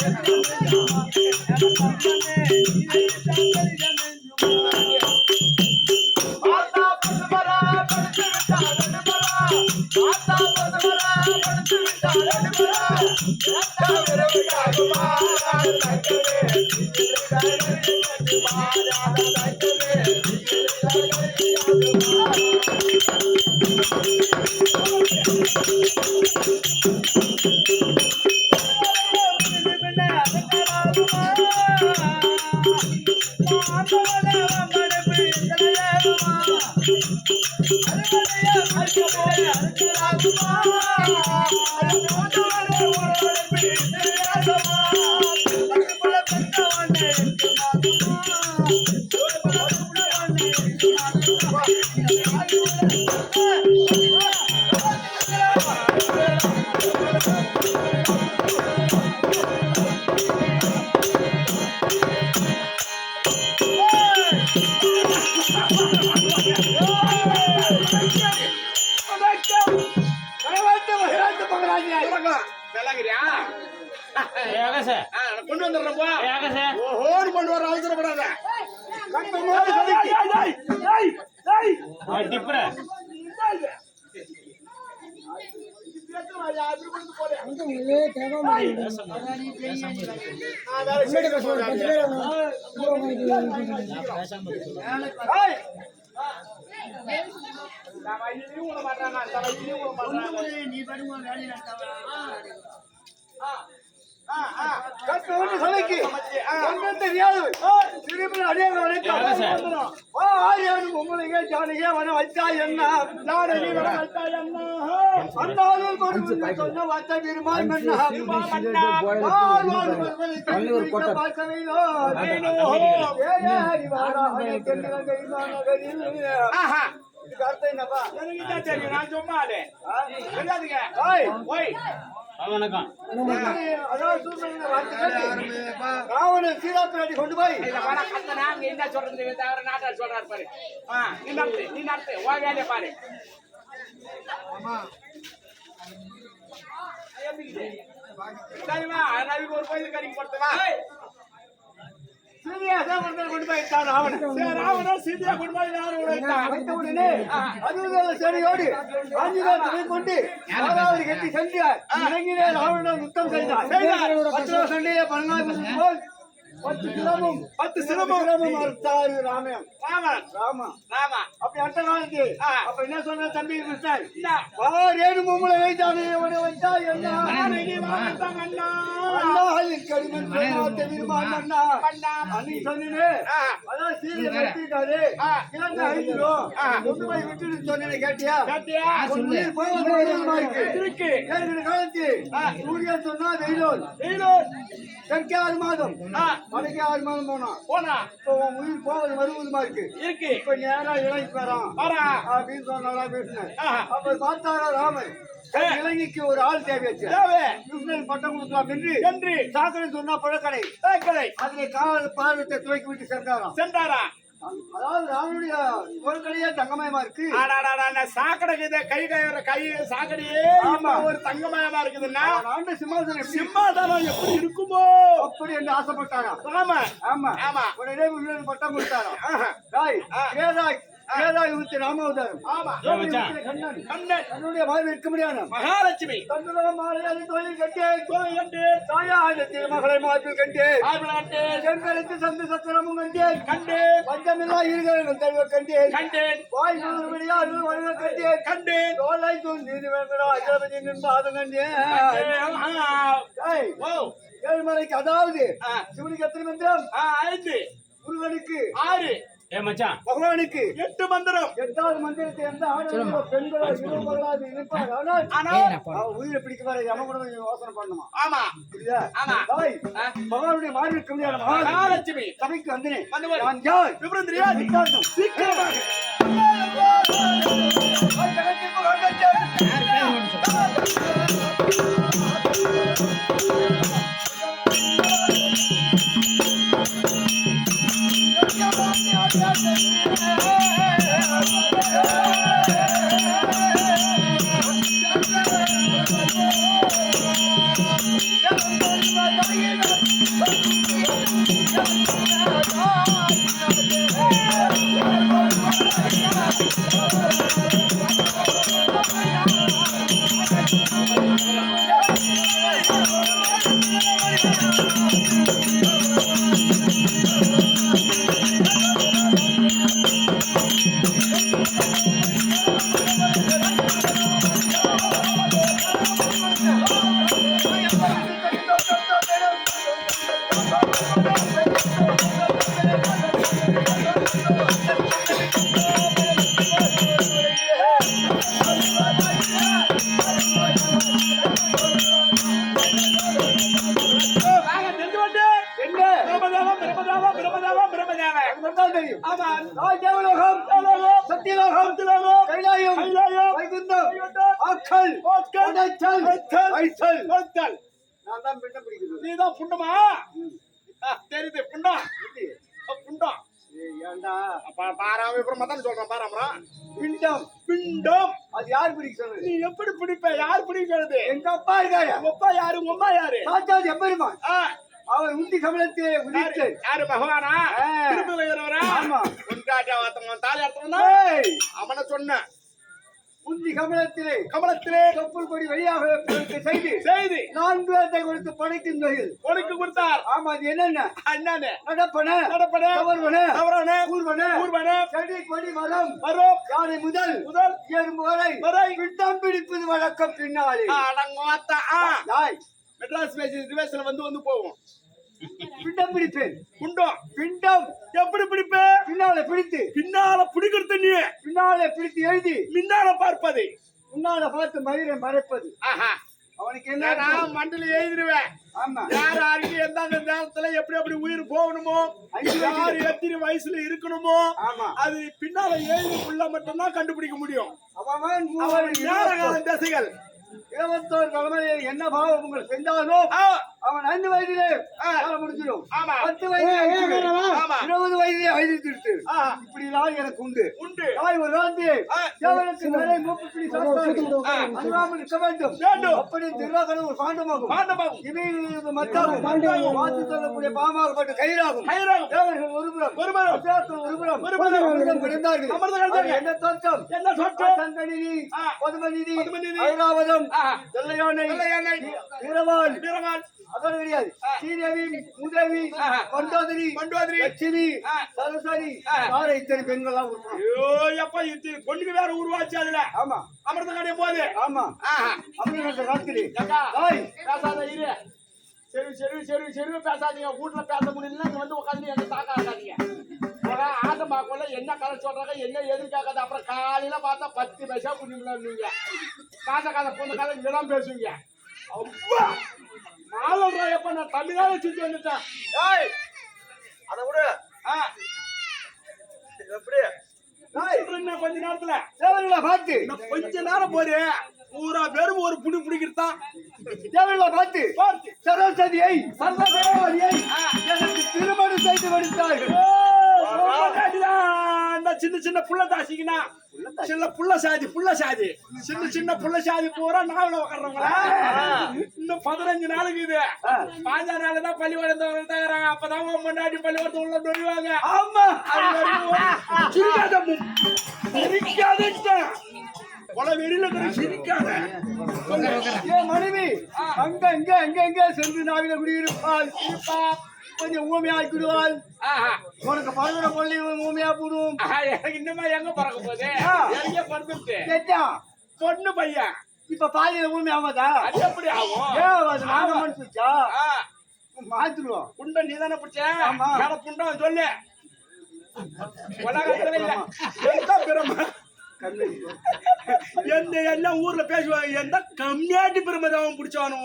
Thank you. கொண்டு வந்துடுறேன் போ. கொண்டு வர அவசரப்படாத வேலை கட்டமோடு சொல்லிக்கு. ஒன்றும் தெரியாது. திரும்பி அடியாக வரைக்கும் வா, ஆரியானும் உங்களுக்கே ஜானகியே வர வச்சா என்ன ஜானகி வர வச்சா என்ன அந்தாலும் கொடுத்து சொன்ன வார்த்தை பெருமாள் மன்னா ஆஹா. இதுக்கு அர்த்தம் என்னப்பா? எனக்கு தெரியும். நான் சும்மா தெரியாதுங்க. ஓய். ஓய். வணக்கம் அதான் சூழ்நிலை வார்த்தை ராவணன் சீதா பிராட்டி கொண்டு போய் என்ன சொல்றது? தவிர நாட்டார் சொல்றாரு பாரு. நீ நடத்து நீ நடத்து. உன் வேலையை பாரு. சரிமா ரவிக்கு ஒரு கோயில் கறிக்கு போடுத்தவா சீதையா சேவகர்கள் கொண்டு போய் விட்டான் ராவணன் ராவணன் சீதையா கொண்டு போய் யாரும் வைத்த உடனே அதுவும் செடியோடு ஆஞ்சநேயரை கொண்டு கோதாவரி கட்டி சென்றார். இறங்கினே ராவணன் யுத்தம் செய்தார். பத்திர சண்டையை பதினாறு போல் பத்து சிரமம் பத்து சிரமம். சிரமம் அறுத்தாரு ராமன். ராமன். ராமா ராமா அப்படி காலத்து ஆ. அப்ப என்ன சொன்ன தம்பி கிருஷ்ணன் என்ன? வாரேனு மும்மலை வைத்தானே? உன வச்சா என்ன? அண்ணா. கடிமன் விரும்பான் அண்ணா? அன்னைக்கு சொன்னீனே. ஆ. அதான் சீரியல் கட்டிட்டாரு ஐந்துரும் ஆ. கொண்டு போய் விட்டுட்டு சொன்னேன் கேட்டியா? கேட்டியா? இருக்கு. காலத்து. சூரியன் சொன்னா வெயிலோர் மாதம். வடக்கே ஆறு மாதம் போனோம் போனா? இப்போ உன் உயிர் போவது வருவதுமா இருக்கு? இருக்கு. இப்ப நேரா இலங்கைக்கு வரான். வரா அப்படின்னு சொன்னாரா பேசினேன். அப்ப பார்த்தாரா ராமன்? ஆ. இலங்கைக்கு ஒரு ஆள் தேவையாச்சு. தேவை கிருஷ்ணன் பட்டம் கொடுக்கலாம் என்று என்று. சாக்கடை சொன்னா பழக்கடை. தேக்கலை அதிலே கால பார்வத்தை துவைக்கி விட்டு சென்றாராம். சென்றாரா? அதாவது ராமனுடைய தங்கமயமா இருக்கு. சாக்கடை கை கை சாக்கடையே ஒரு தங்கமயமா இருக்குதுன்னா ஆண்ட சிம்மாசனம் எப்படி? இருக்குமோ? அப்படி என்று ஆசைப்பட்டாரா ஆமா. ஆமா. ஆமா. உடனே பட்டம் கொடுத்தாரா ஊத்தி ராமாவதாரம். ஆமா. யோகி ஊத்தி கண்ணன். கண்ணன். தன்னுடைய வாழ்வு இருக்க முடியாது மகாலட்சுமி. தன்னுடைய மாலையாளி தொழில் கட்டே கோயில் கண்டு தாயாண்ட திருமகளை மாற்றில் கண்டே ஆய்வு கண்டு செங்கலுக்கு சந்து சத்திரமும் கண்டேன். கண்டு பஞ்சமில்லா இருகள் தழுவ கண்டேன். கண்டேன். வாய் நூறு அருள் வழுவ கண்டேன். கண்டேன். தோலை தூண்டி வேங்கடா அஜலபதி நின்று அது கண்டேன். ஆ, ஏய், ஓ. ஏழுமலைக்கு அதாவது. சிவனுக்கு எத்தனை மந்திரம்? ஐந்து. முருகனுக்கு ஆறு. ஏ மச்சான். பகவானுக்கு எட்டு மந்திரம். எட்டாவது மந்திரத்தை எந்த ஆணவங்களோ பெண்களோ இருப்பவர்களாக இருப்பார். ஆனால் ஆனால் அவன் உயிரை பிடிக்க வர யம கூட யோசனை பண்ணுமா ஆமா. புரியுதா? ஆமா. தாய். பகவானுடைய முடியாத மகா மகாலட்சுமி. சபைக்கு வந்தேன். நான் யார்? விவரம் தெரியாது. சீக்கிரமாக. சத்தியலோகம் கைலாயம் கைலாயம், வைகுந்தம் ஆக்கல் ஆக்கல், அடைத்தல் அடைத்தல், ஐத்தல் கொடுத்தல். நான் தான் பின்ன பிடிக்கிறது நீதான் புண்டமா ஆ, தெரியுது புண்டம் ஆ, அப்ப பாராம அப்புறம் மதான் சொல்றேன் பாராமரா பிண்டம் பிண்டம். அது யார் பிடிக்க சொன்னது நீ எப்படி பிடிப்ப? யார் பிடிக்கிறது எங்க அப்பா இருக்காரு. உங்க அப்பா யாரு? உங்க அம்மா யாரு? சாச்சாது எப்பெருமான் ஆ, அவர் உண்டி கமலத்திலே யாரு உதித்து. யாரு? பகவானா? ஆமா. உண்டாட்டி அவத்தவன் தாலி அர்த்தம்னா ஏய், அவனை சொன்ன உண்டி கமலத்திலே கமலத்திலே கப்பல் கொடி கொடுத்த செய்தி. செய்தி. நான்கு பேர்த்தை கொடுத்து படைக்கும் தொழில் கொடுக்கு கொடுத்தார். ஆமா அது என்னென்ன? என்னன்னு? நடப்பன நடப்பன தவறுவன தவறான ஊர்வன ஊர்வன செடி கொடி மரம் வரும் யானை முதல் முதல் எறும்பு வரை வரை. பிட்டம் பிடிப்பது வழக்கம் பின்னாலே. அடங்கோத்தா. மெட்ராஸ் பேசி ரிவேஸ்ல வந்து வந்து போவோம். பிண்டம் பிடிப்பேன். குண்டம் பிண்டம். எப்படி பிடிப்ப? பின்னால பிடித்து. பின்னால பிடிக்கிறது நீ. பின்னால பிடித்து எழுதி. முன்னால பார்ப்பது. முன்னால பார்த்து மயிரை மறைப்பது. ஆஹா. அவனுக்கு என்ன நான் மண்டல எழுதிருவேன். ஆமா. யார் யாருக்கு எந்தெந்த நேரத்துல எப்படி எப்படி உயிர் போகணுமோ. யார் எத்தனை வயசுல இருக்கணுமோ? ஆமா. அது பின்னால எழுதிக்குள்ள மட்டும்தான் கண்டுபிடிக்க முடியும். அவன் நேர கால தசைகள். இருபத்தோரு தலைமையில் என்ன பாவம் உங்கள் செஞ்சாலும் அவன் ஐந்து வயதிலே முடிஞ்சிடும். பத்து வயதிலே எனக்கு உண்டு உண்டு தாய் ஒரு இருக்க வேண்டும் வேண்டும். அப்படி திருவாக்கணும் ஒரு பாண்டமாகும் பாண்டமாகும். இவைகளுக்கு மத்தாகும் வாத்து சொல்லக்கூடிய பாமாகப்பட்ட கயிறாகும் கயிறாகும். தேவர்கள் ஒருபுறம் ஒருபுறம். அசுராக்கள் ஒருபுறம் ஒருபுறம். அமிர்தம் கிடந்தார்கள் அமிர்தம் கிடந்தார்கள். அது என்ன தோற்றம் என்ன தோற்றம்? ஆ. பதுமநிதி பதுமநிதி. ஐராவதம். வீரவான் வீரவான் அதோட கிடையாது. உதவி ஆஹா. மண்டோதரி மண்டோதரி. லட்சுமி. சரஸ்வதி. யாரை இத்தனை பெண்கள்லாம் உருவாங்க ஐயோ எப்ப இது பொண்ணுக்கு வேற உருவாச்சு அதுல. ஆமா. அமிர்தம் கடையும் போது ஆமா. ஏக்கா, தாய் பேசாத இரு. சரி சரி சரி சரி பேசாதீங்க. வீட்டுல பேச முடியல இங்க வந்து உட்காந்து என்ன தாக்க ஆகாதீங்க அதான் ஆட்டம் பார்க்கல என்ன கதை சொல்றாங்க என்ன எது கேட்காது அப்புறம் காலையில பார்த்தா பத்து பைசா புண்ணியம் நீங்க காசை கதை பொண்ணு கதை இதெல்லாம் பேசுவீங்க. அப்பா நாலு எப்ப? நான் தமிழால சுத்தி வந்துட்டேன். தாய் அதை விடு. எப்படி? இன்னும் கொஞ்ச நேரத்துல. தேவர்களை பார்த்து. கொஞ்ச நேரம் போது பூரா பேரும் ஒரு புடி பிடிக்கிறதான் தேவர்களை பார்த்து. பார்த்து. சரஸ்வதியை சரஸ்வதியை. திருமணம் செய்து கொடுத்தார்கள். இந்த சின்ன சின்ன புள்ள தாசிக்குனா? சின்ன புள்ள சாதி புள்ள சாதி. சின்ன சின்ன புள்ள சாதி பூரா நாவல உட்கார்றவங்களா இன்னும் பதினஞ்சு நாளுக்கு இது. பாஞ்சா நாள் தான் பள்ளிக்கூடம் தகுறாங்க அப்பதான் முன்னாடி பள்ளிக்கூடத்து உள்ள நுழைவாங்க ஆமா. அது வரைக்கும் கொலை வெளியில சிரிக்காத. என் மனைவி அங்க இங்க அங்க இங்க சென்று நாவில குடியிருப்பாள். கொஞ்சம் ஊமையாக்கிடுவாள். உனக்கு பழகிற கொள்ளி ஊமையா போடும் எனக்கு இன்னுமா எங்க பறக்க போகுது. எனக்கே பறந்துட்டு பொண்ணு பையன். இப்ப பாதியில ஊமை ஆகாதா? அது எப்படி ஆகும்? ஏன் நாங்க மனுஷா மாத்திருவோம். புண்டை நீதானே பிடிச்ச? ஆமா. மேல புண்டம் சொல்லு. உலகத்துல இல்ல. எந்த பிரம எந்த எல்லாம் ஊர்ல பேசுவாங்க. எந்த கம்மியாட்டி பிரமதாவன் பிடிச்சானோ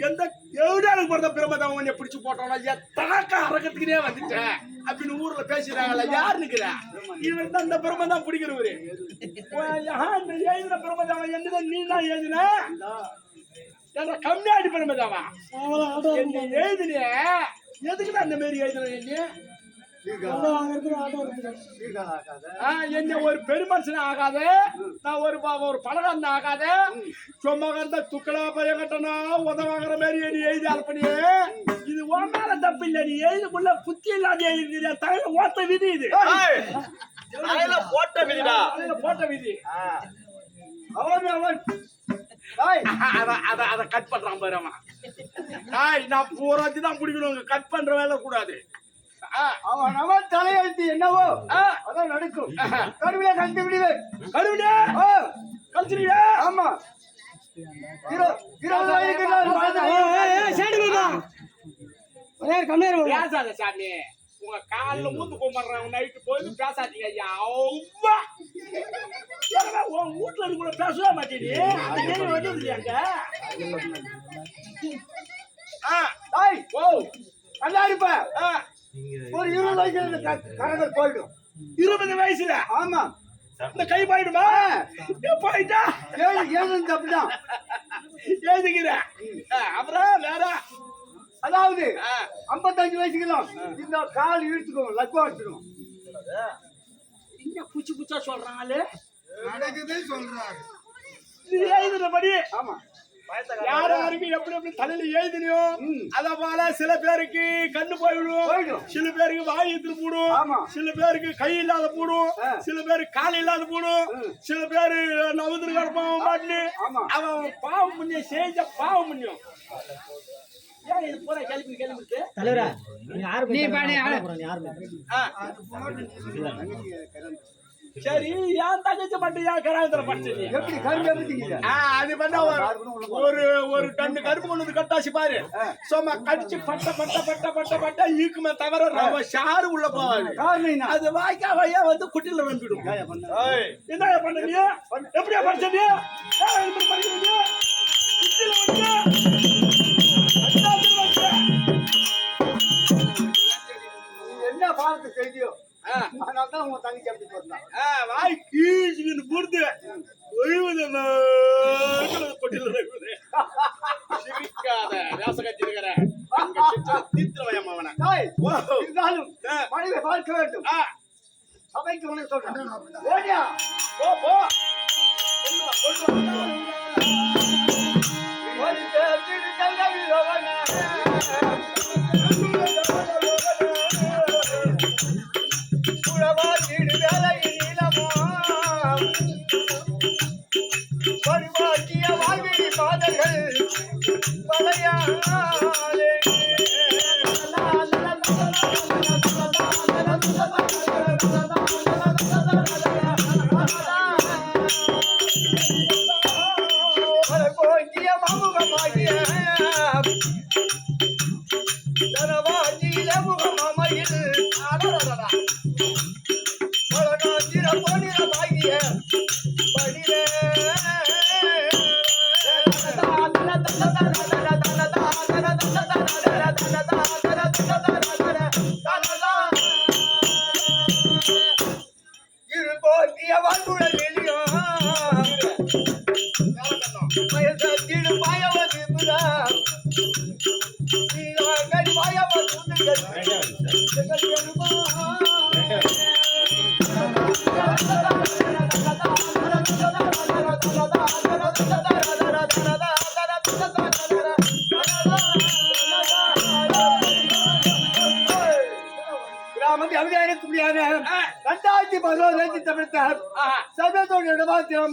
எந்த எவ்வளவு பிறந்த பிரமதாவம் என்ன பிடிச்சு போட்டானோ எத்தனாக்க அரக்கத்துக்குனே வந்துட்டேன் அப்படின்னு ஊர்ல பேசுறாங்கல்ல யார் நிக்கிற இவர் தான் இந்த பிரமதான் பிடிக்கிறவரு. ஆஹா, இந்த எழுதின பிரமதாவம் என்னதான் நீ தான் எழுதின? என்ன கம்மியாடி பிரமதாவா எதுக்குதான் எழுதினிய எதுக்கு அந்த மாதிரி எழுதுன நீ? என்ன ஒரு பெருமனுஷன் ஆகாத. நான் ஒரு ப- ஒரு பலகாரம் ஆகாத. சும்மா கந்த துக்கலா பையன் கட்டனா உதவாகிற மாதிரி நீ எழுதி அனுப்பினியே இது உன் மேல தப்பு இல்ல. நீ எழுதுக்குள்ள புத்தி இல்லாத எழுதிய தலையில ஓட்ட விதி இது. போட்ட விதிடா. தலையில போட்ட விதி. அவன் அவன் அத அத அத கட் பண்றான் பாரு அவன். நான் பூராத்தி தான் பிடிக்கணும் கட் பண்ற வேலை கூடாது. அவன் அவன் தலையெழுத்து என்னவோ? ஆ, அதான் நடக்கும். கருவில கண்டு விடுவேன் கருவிடே ஆ, கழிச்சிருவியா ஆமா. பேசாத சாமி? உங்க கால்ல மூந்து கும்பிடுறேன் நைட்டு போய் பேசாதீங்க ஐயா. அவ்வா. உன் வீட்டுல இருந்து கூட பேசவே மாட்டேடி அந்த கேள்வி வந்தது இல்லையாங்க ஆ. ஓ நல்லா இருப்ப. ஆ. ஒரு இருபது வயசுல இந்த க- கரங்கள் போயிடும். இருபது வயசுல? ஆமா. இந்த கை போயிடுமா? ஏ, போயிட்டா? ஏழு ஏழு அப்படிதான். எழுதிக்கிறேன் ஆ, அப்புறம் வேற? அதாவது ஐம்பத்தஞ்சு வயசுக்குலாம் இந்த கால் இழுத்துக்கும் லக்குவா எடுத்துடும் என்ன குச்சி குச்சா சொல்றாங்களே? நடக்குது சொல்றாங்க நீ எழுதுனபடி ஆமா. யார் யாருக்கு எப்படி எப்படி தலையில எழுதினியோ. அத போல சில பேருக்கு கண்ணு போயிடும். சில பேருக்கு வாய் எடுத்து போடும். சில பேருக்கு கை இல்லாத போடும். சில பேருக்கு கால் இல்லாத போடும். சில பேரு நவந்திர கர்ப்பம் மாட்டு ஆமா. அவன் பாவம் புண்ணியம் செஞ்ச பாவம் புண்ணியம் தலைவரா நீ யாரு சரி ஏன் தங்கச்சி மட்டும் ஏன் கராந்திர படிச்சது? எப்படி கரும்பு எப்படி அது பண்ணா ஒரு ஒரு டன்னு கருப்பு கொண்டு கட்டாசி பாரு. சும்மா கடிச்சு பட்ட பட்ட பட்ட பட்ட பட்ட ஈக்குமே தவிர ரவ ஷாரு உள்ள என்ன? அது வாய்க்கா வையா வந்து குட்டில வந்துடும் என்ன பண்ண. நீ. எப்படியா படிச்ச நீ? ஏன்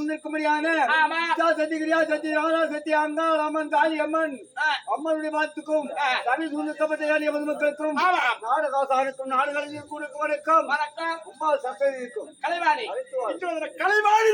இருக்கும்படியான ஆமா. சத்திகிரியா சத்தி ராணா சத்தி அங்காள் அம்மன் காளி அம்மன். அம்மனுடைய மாத்துக்கும் தமிழ் சுந்தக்கப்பட்ட எமது மக்களுக்கும் ஆமா. நாடகாசானுக்கும் நாடுகளில் கூடுக்கும் வணக்கம். இருக்கும். கலைவாணி. கலைவாணி